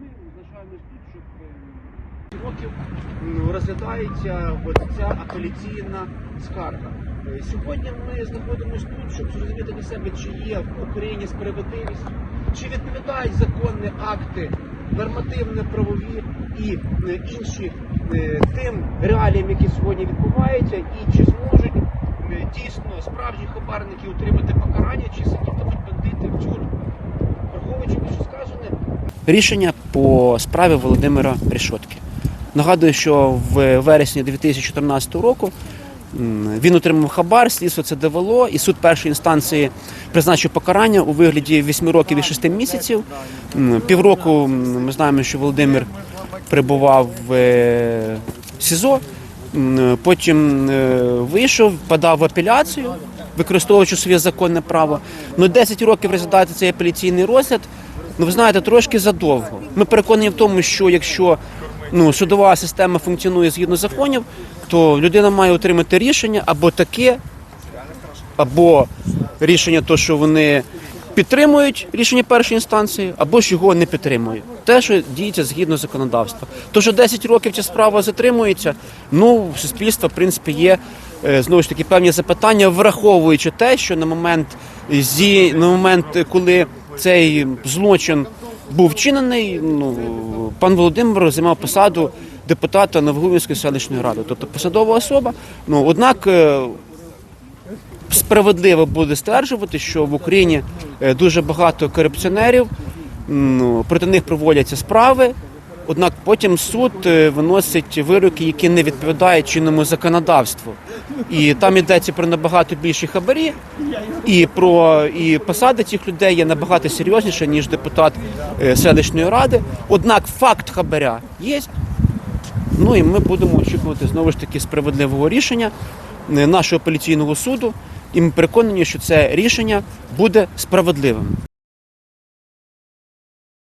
Ми залишаємось тут, щоб е, років розглядається от ця апеляційна скарга. Е, Сьогодні ми знаходимося тут, щоб зрозуміти для себе, чи є в Україні справедливість, чи відповідають законні акти, нормативно-правові і е, інші е, тим реаліям, які сьогодні відбуваються, і чи зможуть дійсно справжні хабарники отримати покарання, чи сидітимуть бандити в тюрмі. Враховуючи що сказане, рішення по справі Володимира Решотки. Нагадую, що в вересні 2014 року він отримав хабар, слідство це довело, і суд першої інстанції призначив покарання у вигляді 8 років і 6 місяців. Півроку ми знаємо, що Володимир перебував в е, СІЗО. Потім е, вийшов, подав в апеляцію, використовуючи своє законне право. Ну 10 років розглядати цей апеляційний розгляд. Ну, ви знаєте, трошки задовго. Ми переконані в тому, що якщо ну, судова система функціонує згідно законів, то людина має отримати рішення або таке, або рішення, то, що вони підтримують рішення першої інстанції, або ж його не підтримують. Те, що діється згідно законодавства. То, що 10 років ця справа затримується, ну, в суспільства, в принципі, є е, знову ж таки певні запитання, враховуючи те, що на момент, зі, на момент, коли цей злочин був вчинений, ну, пан Володимир займав посаду депутата Новогувівської селищної ради, тобто посадова особа. Ну, однак е, справедливо буде стверджувати, що в Україні е, дуже багато корупціонерів, ну, проти них проводяться справи. Однак потім суд е, виносить вироки, які не відповідають чинному законодавству. І там йдеться про набагато більші хабарі, і про і посади цих людей є набагато серйозніше, ніж депутат е, селищної ради. Однак факт хабаря є. Ну і ми будемо очікувати знову ж таки справедливого рішення е, нашого апеляційного суду. І ми переконані, що це рішення буде справедливим.